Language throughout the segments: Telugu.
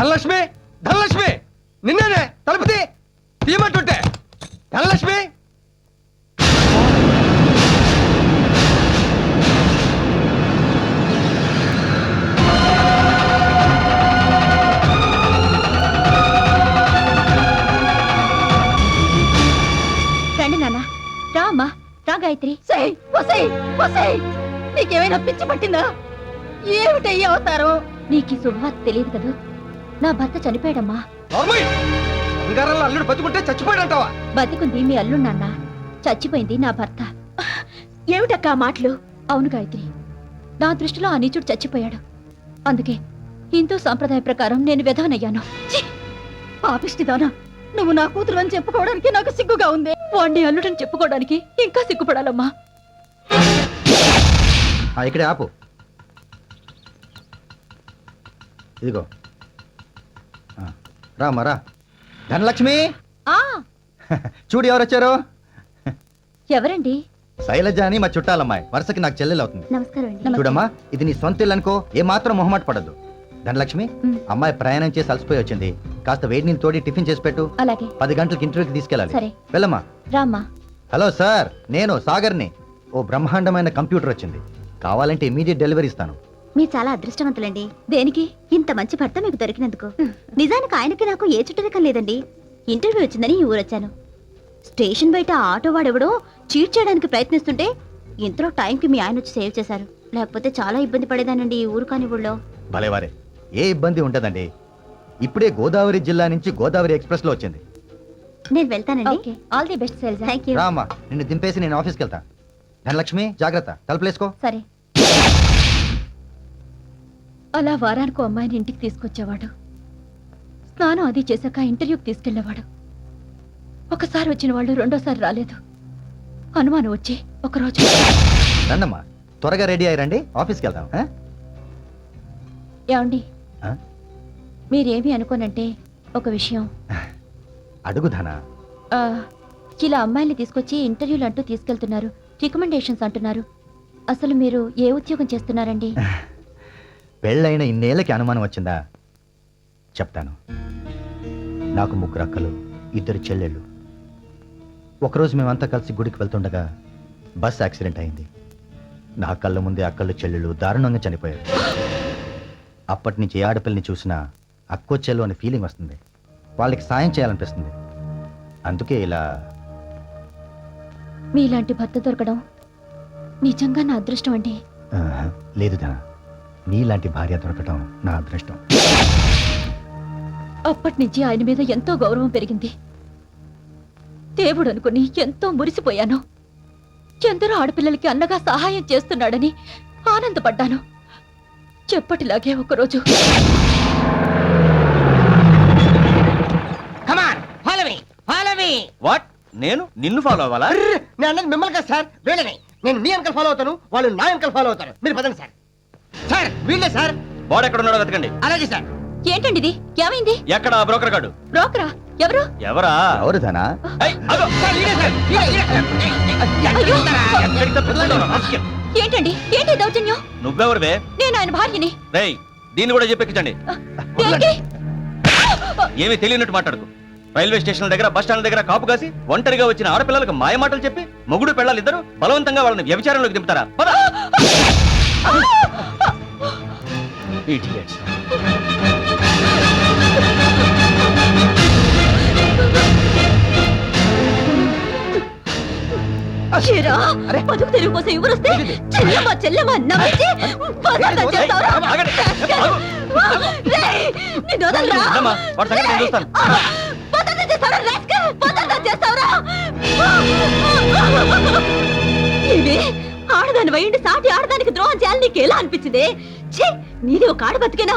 ధనలక్ష్మి ధనలక్ష్మి నిన్నేనే తలుపుతి తీయమంటుంటే. ధనలక్ష్మి. రండి నాన్న రా అమ్మా రా గాయత్రి. సై వసై వసై నీకేమైనా పిచ్చి పట్టిందా? ఏమిటయ్యి అవతారం? నీకు ఈ శుభవార్త తెలియదు కదూ? నా భర్త చనిపోయాడమ్మా. బంగారంలో అల్లుడు బతుకుంటే చచ్చిపోయాడంటావా? బతికుంది మీ అల్లుడు నాన్న. చచ్చిపోయింది నా భర్త. ఏమిటక్క ఆ మాటలు? అవును గాయత్రి. నా దృష్టిలో ఆ నీచుడు చచ్చిపోయాడు. అందుకే హిందూ సాంప్రదాయ ప్రకారం నేను విధవనయ్యాను పాపిష్టిదానా నువ్వు నా కూతురు అని చెప్పుకోవడానికి నాకు సిగ్గుగా ఉంది. వాణ్ణి అల్లుడని చెప్పుకోవడానికి ఇంకా సిగ్గుపడాలమ్మా. ఇక్కడే ఆపు. ఇదిగో. ఆ, రామ్మా రా. ధనలక్ష్మి! ఆ. చూడు ఎవరు వచ్చారు ఎవరండి? శైలజ అని మా చుట్టాలమ్మాయి. వరుసకి నాకు చెల్లెలు అవుతుంది నమస్కారం. చూడమ్మా ఇది నీ సొంత ఇల్లు అనుకో ఏమాత్రం మొహమాట పడద్దు. ధనలక్ష్మి మ్. అమ్మాయి ప్రయాణం చేసి అలసిపోయి వచ్చింది. కాస్త వేడి నీళ్ళు తోడి టిఫిన్ చేసి పెట్టు. అలాగే. పది గంటలకు ఇంటర్వ్యూకి తీసుకెళ్ళాలి. సరే. వెళ్ళమ్మా. రామ్మా. హలో సార్ నేను సాగర్ని. ఓ బ్రహ్మాండమైన కంప్యూటర్ వచ్చింది. కావాలంటే ఇమీడియట్ డెలివరీ ఇస్తాను. మీరు చాలా అదృష్టవంతులండి. దేనికి? ఇంత మంచి భర్త మీకు దొరికినందుకు. నిజానికి ఆయనకి నాకు ఏ చుట్టరికం లేదండి. ఇంటర్వ్యూ వచ్చిందని ఈ ఊరొచ్చాను. స్టేషన్ బయట ఆటో వాడెవడో చీట్ చేయడానికి ప్రయత్నిస్తుంటే ఇంతలో టైంకి మీ ఆయన వచ్చి సేవ్ చేశారు. లేకపోతే చాలా ఇబ్బంది పడేదానండి ఈ ఊరు కాని ఊళ్ళో. భలేవారే. ఏ ఇబ్బంది ఉంటదండి ఇప్పుడే గోదావరి జిల్లా నుంచి గోదావరి ఎక్స్ప్రెస్లో వచ్చింది. నేను వెళ్తానండి. ఆల్ ది బెస్ట్ సెల్స్ థ్యాంక్ యూ రామ్మా నిన్ను దింపేసి నేను ఆఫీస్కి వెళ్తా. ధనలక్ష్మి జాగ్రత్త. తలుపులేసుకో. సరే. అలా వారానికి అమ్మాయిని ఇంటికి తీసుకొచ్చేవాడు. స్నానం అది చేశాక ఇంటర్వ్యూకి తీసుకెళ్ళేవాడు ఒకసారి వచ్చిన వాళ్ళు రెండోసారి రాలేదు. అనుమానం వచ్చి ఒకరోజు రండమ్మా త్వరగా రెడీ అయ్యారండి ఆఫీస్కి వెళ్దాం? ఏమండి? మీరేమి అనుకోనంటే ఒక విషయం. అడుగు ధన. ఆ, ఇలా అమ్మాయిల్ని తీసుకొచ్చి ఇంటర్వ్యూలు అంటూ తీసుకెళ్తున్నారు రికమెండేషన్స్ అంటున్నారు. అసలు మీరు ఏ ఉద్యోగం చేస్తున్నారండి? పెళ్ళైన ఇన్నేళ్ళకి అనుమానం వచ్చిందా? చెప్తాను. నాకు ముగ్గురు అక్కలు ఇద్దరు చెల్లెళ్ళు. ఒకరోజు మేమంతా కలిసి గుడికి వెళ్తుండగా బస్ యాక్సిడెంట్ అయింది. నా కళ్ళ ముందే అక్కలు చెల్లెళ్ళు దారుణంగా చనిపోయారు. అప్పటి నుంచి ఏ ఆడపిల్లని చూసినా అక్కో చెల్లు అనే ఫీలింగ్ వస్తుంది. వాళ్ళకి సాయం చేయాలనిపిస్తుంది. అందుకే ఇలా మీలాంటి భర్త దొరకడం నిజంగా నా అదృష్టం అండి. లేదు ధన. నీలాంటి భార్య దొరకటం నా అదృష్టం. అప్పటి నుంచి ఆయన మీద ఎంతో గౌరవం పెరిగింది. దేవుడు అనుకుని ఎంతో మురిసిపోయాను. ఎందరో ఆడపిల్లలకి అన్నగా సహాయం చేస్తున్నాడని ఆనందపడ్డాను. చెప్పటిలాగే ఒకరోజు come on follow me follow me what నేను? నిన్ను ఫాలో అవ్వాలా? నేను అన్నది మిమ్మల్ని కదా సార్ వీళ్ళని. నేను మీ వెనకాల ఫాలో అవుతాను వాళ్ళు నా వెనకాల ఫాలో అవుతారు. మీరు పదండి సార్. సార్ వీళ్ళే సార్ వాడు ఎక్కడ ఉన్నాడో వెతకండి అలాగే సార్ ఏంటండి ఇది ఏమైంది ఎక్కడ ఆ బ్రోకర్ గాడు బ్రోకరా ఎవరు ఎవరా ఎవరు ధన ఏయ్, అయ్యో. ఎక్కడికి రాస్కెల్? ఏంటండి ఏంటి దౌర్జన్యం నువ్వెవరివే నేను ఆయన భార్యని రేయ్ దీన్ని కూడా చెప్పెక్కించండి దేనికి ఏమీ తెలియనట్టు మాట్లాడుకు రైల్వే స్టేషన్ దగ్గర బస్ స్టాండ్ దగ్గర కాపు కాసి ఒంటరిగా వచ్చిన ఆడపిల్లలకు మాయ మాటలు చెప్పి మొగుడు పెళ్ళాలి ఇద్దరు బలవంతంగా వాళ్ళని వ్యభిచారంలోకి దింపుతారా పద. ఏరా, బతుకు తెరువు కోసం ఎవరు వస్తే చెల్లెమ్మ చెల్లెమ్మ నవ్వించి చేస్తావురా? ఆగండి. ఆడదాని వయండి సాటి ఆడదానికి ద్రోహం చేయాలని నీకు ఎలా అనిపించింది? ఛీ నీది ఒక ఆడ బతికేనా?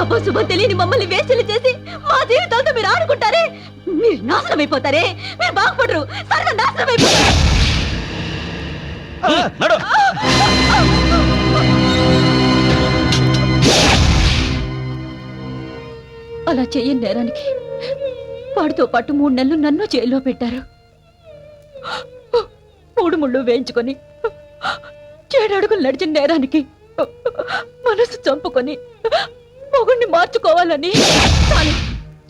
అబ్బా శుభం తెలియని మమ్మల్ని వేస్టలు చేసి మా జీవితాలతో మీరు ఆడుకుంటారే? మీరు నాశనం అయిపోతారే మీరు బాగుపడరు. సరదా నాశనం అయిపోతారు అలా చెయ్యని నేరానికి వాడితో పాటు మూడు నెలలు నన్ను జైల్లో పెట్టారు. మూడు ముళ్ళు వేయించుకొని ఏడు అడుగులు నడిచిన నేరానికి మనసు చంపుకొని మొగుణ్ణి మార్చుకోవాలని చాలు.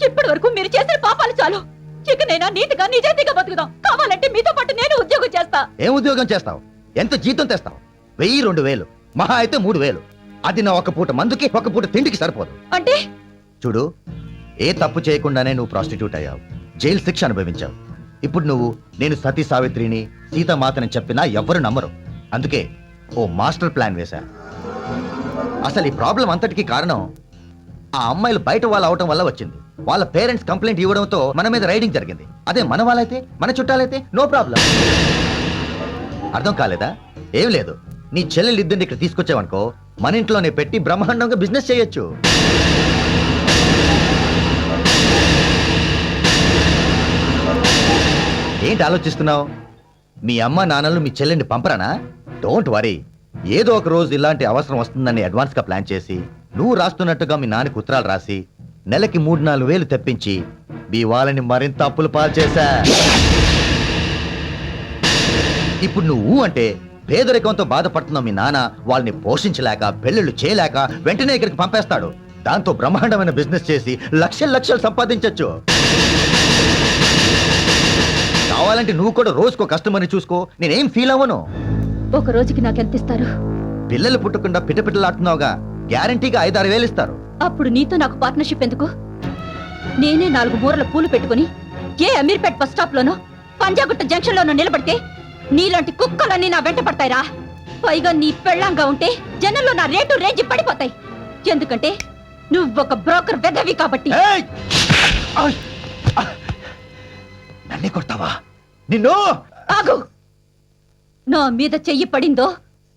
ఇప్పటి వరకు మీరు చేసిన పాపాలు చాలు. ఇకనైనా నీతిగా నిజాయితీగా బతుకుదాం. కావాలంటే మీతో పాటు నేను ఉద్యోగం చేస్తా. ఏం ఉద్యోగం చేస్తావు? ఎంత జీతం తెస్తావు? వెయ్యి రెండు వేలు. మహా అయితే మూడు వేలు. అది నా ఒక పూట మందుకి ఒక పూట తిండికి సరిపోదు. అంటే? చూడు ఏ తప్పు చేయకుండానే నువ్వు ప్రాస్టిట్యూట్ అయ్యావు. జైలు శిక్ష అనుభవించావు. ఇప్పుడు నువ్వు నేను సతీ సావిత్రిని సీతమాతని చెప్పినా ఎవ్వరు నమ్మరు. అందుకే ఓ మాస్టర్ ప్లాన్ వేశా. అసలు ఈ ప్రాబ్లం అంతటికి కారణం ఆ అమ్మాయిలు బయట వాళ్ళు అవటం వల్ల వచ్చింది. వాళ్ళ పేరెంట్స్ కంప్లైంట్ ఇవ్వడంతో మన మీద రైడింగ్ జరిగింది. అదే మన వాళ్ళైతే మన చుట్టాలైతే నో ప్రాబ్లం. అర్థం కాలేదా? ఏం లేదు. నీ చెల్లెలు ఇద్దరిని ఇక్కడ తీసుకొచ్చావనుకో మన ఇంట్లోనే పెట్టి బ్రహ్మాండంగా బిజినెస్ చేయొచ్చు. ఏంటి ఆలోచిస్తున్నావు? మీ అమ్మ నాన్నలు మీ చెల్లెని పంపరానా? డోంట్ వరీ ఏదో ఒక రోజు ఇలాంటి అవసరం వస్తుందని అడ్వాన్స్గా ప్లాన్ చేసి నువ్వు రాస్తున్నట్టుగా మీ నాన్నకి ఉత్తరాలు రాసి నెలకి మూడు నాలుగు వేలు తెప్పించి మీ వాళ్ళని మరింత అప్పులు పాలు చేశా. ఇప్పుడు నువ్వు అంటే పేదరికంతో బాధపడుతున్న మీ నాన్న వాళ్ళని పోషించలేక పెళ్ళిళ్ళు చేయలేక వెంటనే ఇక్కడికి పంపేస్తాడు. దాంతో బ్రహ్మాండమైన బిజినెస్ చేసి లక్షలు లక్షలు సంపాదించొచ్చు. కావాలంటే నువ్వు కూడా రోజుకో కస్టమర్ని చూసుకో. నేనేం ఫీల్ అవ్వను? ఒక రోజుకి నాకు ఎంత ఇస్తారు? పిల్లలు పుట్టకుండా పిటపిటలాడుతున్నావుగా గ్యారంటీగా ఐదారు వేలు ఇస్తారు. అప్పుడు నీతో నాకు పార్ట్నర్షిప్ ఎందుకు? నేనే నాలుగు మూరల పూలు పెట్టుకుని ఏ అమీర్పేట్ బస్ స్టాప్ లోనో పంజాగుట్ట జంక్షన్ లోనో నిలబడితే నీలాంటి కుక్కలన్నీ నా వెంట పడతాయిరా. పైగా నీ పెళ్ళంగా ఉంటే జనంలో నా రేటు రేంజ్ పడిపోతాయి. ఎందుకంటే నువ్వు ఒక బ్రోకర్ వెదవి కాబట్టి! నన్నే కొడతావా? నిన్ను! ఆగు! నా మీద చెయ్యి పడిందో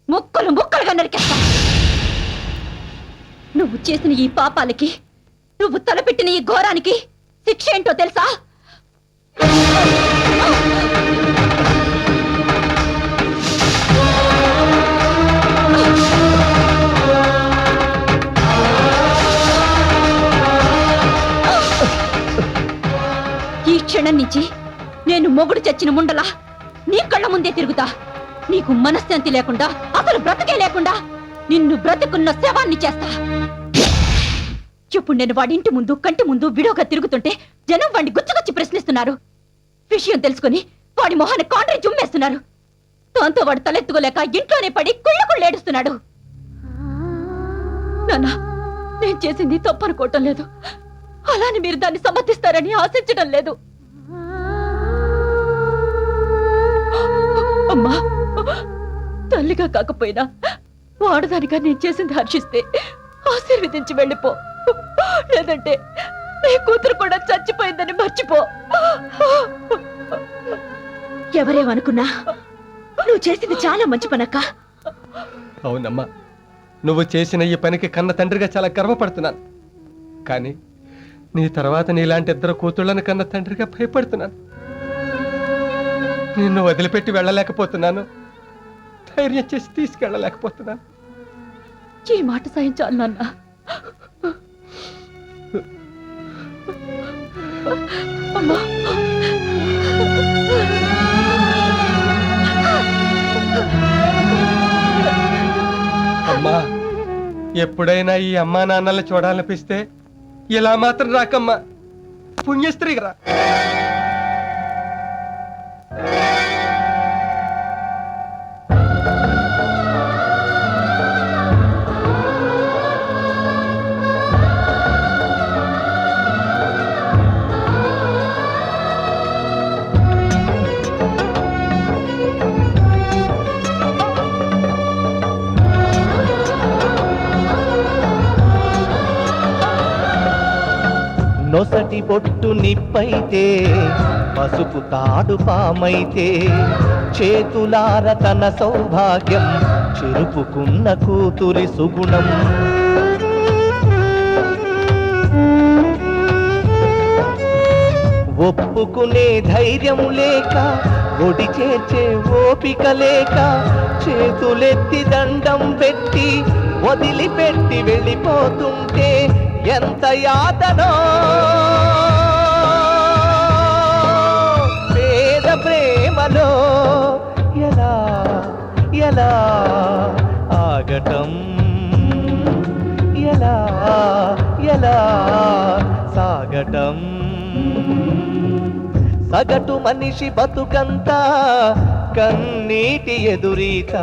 ముక్కలు ముక్కలుగా నరికేస్తా. నువ్వు చేసిన ఈ పాపాలకి నువ్వు తలపెట్టిన ఈ ఘోరానికి శిక్ష ఏంటో తెలుసా? ఈ క్షణం నుంచి నేను మొగుడు చచ్చిన ముండలా నీ కళ్ళ ముందే తిరుగుతా. నీకు మనశ్శాంతి లేకుండా అసలు బ్రతకే లేకుండా నిన్ను బ్రతుకున్న శవాన్ని చేస్తా. ఇప్పుడు నేను వాడి ఇంటి ముందు కంటి ముందు విడోగా తిరుగుతుంటే జనం వాడిని గుచ్చగుచ్చి ప్రశ్నిస్తున్నారు. విషయం తెలుసుకుని వాడి మొహాన్ని కాండ్రి చుమ్మేస్తున్నారు దాంతో వాడు తలెత్తుకోలేక ఇంట్లోనే పడి కుళ్ళ ఏడుస్తున్నాడు. నాన్న నేను చేసింది తప్పనుకోవటం లేదు. అలానే మీరు దాన్ని సమర్థిస్తారని ఆశించడం లేదు. అమ్మా! తల్లిగా కాకపోయినా వాడదానిగా నేను చేసింది హర్షిస్తే ఆశీర్వదించి వెళ్ళిపో. లేదంటే నీ కూతురు కూడా చచ్చిపోయిందని మర్చిపో. ఎవరేమనుకున్నా నువ్వు చేసింది చాలా మంచి పనక్క. అవునమ్మా నువ్వు చేసిన ఈ పనికి కన్న తండ్రిగా చాలా గర్వపడుతున్నాను. కానీ నీ తర్వాత నీలాంటి ఇద్దరు కూతుళ్ళని కన్న తండ్రిగా భయపడుతున్నాను. నిన్ను వదిలిపెట్టి వెళ్ళలేకపోతున్నాను. ధైర్యం చేసి తీసుకెళ్ళలేకపోతున్నాను. ఈ మాట సాయం చాలు నాన్న. అమ్మా. అమ్మా ఎప్పుడైనా ఈ అమ్మా నాన్నల్ని చూడాలనిపిస్తే ఇలా మాత్రం రాకమ్మా. పుణ్యస్త్రీ రా. నొసటి బొట్టు నిప్పైతే పసుపు తాడు పామైతే చేతులార తన సౌభాగ్యం చెరుపుకున్న కూతురి సుగుణం. ఒప్పుకునే ధైర్యం లేక ఒడి చేర్చే ఓపిక లేక చేతులెత్తి దండం పెట్టి వదిలిపెట్టి వెళ్ళిపోతుంటే ఎంత యాతనో. పేద ప్రేమలో ఎలా ఎలా ఆగటం? సాగటం ఎలా ఎలా సాగటం? సగటు మనిషి బతుకంతా కన్నీటి ఎదురీత.